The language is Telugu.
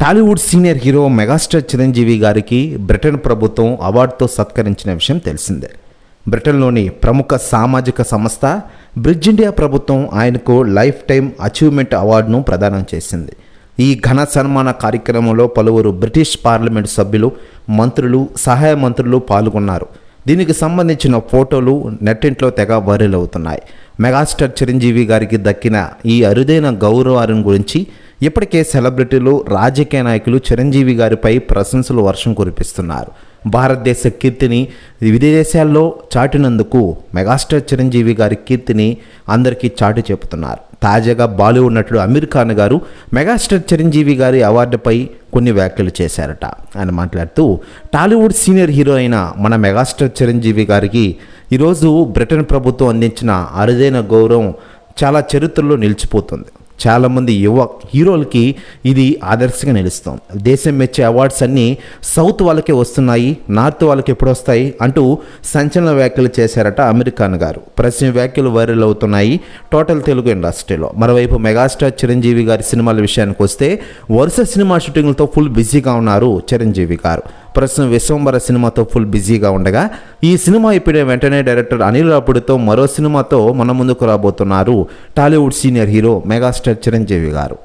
Tollywood senior hero megastar Chiranjeevi గారికి బ్రిటన్ ప్రభుత్వం అవార్డుతో సత్కరించిన విషయం తెలిసిందే. బ్రిటన్లోని ప్రముఖ సామాజిక సంస్థ బ్రిడ్జ్ ఇండియా ప్రభుత్వం ఆయనకు లైఫ్ టైం అచీవ్మెంట్ అవార్డును ప్రదానం చేసింది. ఈ ఘన సన్మాన కార్యక్రమంలో పలువురు బ్రిటిష్ పార్లమెంట్ సభ్యులు మంత్రులు సహాయ మంత్రులు పాల్గొన్నారు. దీనికి సంబంధించిన ఫోటోలు నెట్టింట్లో తెగ వైరల్ అవుతున్నాయి. మెగాస్టార్ చిరంజీవి గారికి దక్కిన ఈ అరుదైన గౌరవాన్ని గురించి ఇప్పటికే సెలబ్రిటీలు రాజకీయ నాయకులు చిరంజీవి గారిపై ప్రశంసలు వర్షం కురిపిస్తున్నారు. భారతదేశ కీర్తిని విదేశాల్లో చాటినందుకు మెగాస్టార్ చిరంజీవి గారి కీర్తిని అందరికీ చాటి చెబుతున్నారు. తాజాగా బాలీవుడ్ నటుడు అమీర్ ఖాన్ గారు మెగాస్టార్ చిరంజీవి గారి అవార్డుపై కొన్ని వ్యాఖ్యలు చేశారట. ఆయన మాట్లాడుతూ టాలీవుడ్ సీనియర్ హీరో అయిన మన మెగాస్టార్ చిరంజీవి గారికి ఈరోజు బ్రిటన్ ప్రభుత్వం అందించిన అరుదైన గౌరవం చాలా చరిత్రలో నిలిచిపోతుంది. చాలామంది యువ హీరోలకి ఇది ఆదర్శంగా నిలుస్తాం దేశం మెచ్చే అవార్డ్స్ అన్నీ సౌత్ వాళ్ళకే వస్తున్నాయి నార్త్ వాళ్ళకి ఎప్పుడు వస్తాయి అంటూ సంచలన వ్యాఖ్యలు చేశారట అమెరికాన్ గారు. ప్రశ్న వ్యాఖ్యలు వైరల్ అవుతున్నాయి టోటల్ తెలుగు ఇండస్ట్రీలో. మరోవైపు మెగాస్టార్ చిరంజీవి గారి సినిమాల విషయానికి వస్తే వరుస సినిమా షూటింగ్లతో ఫుల్ బిజీగా ఉన్నారు చిరంజీవి గారు. ప్రస్తుతం విశ్వంబర సినిమాతో ఫుల్ బిజీగా ఉండగా ఈ సినిమా అయిపోయిన వెంటనే డైరెక్టర్ అనిల్ రాపుడితో మరో సినిమాతో మన ముందుకు రాబోతున్నారు Tollywood senior hero megastar Chiranjeevi గారు.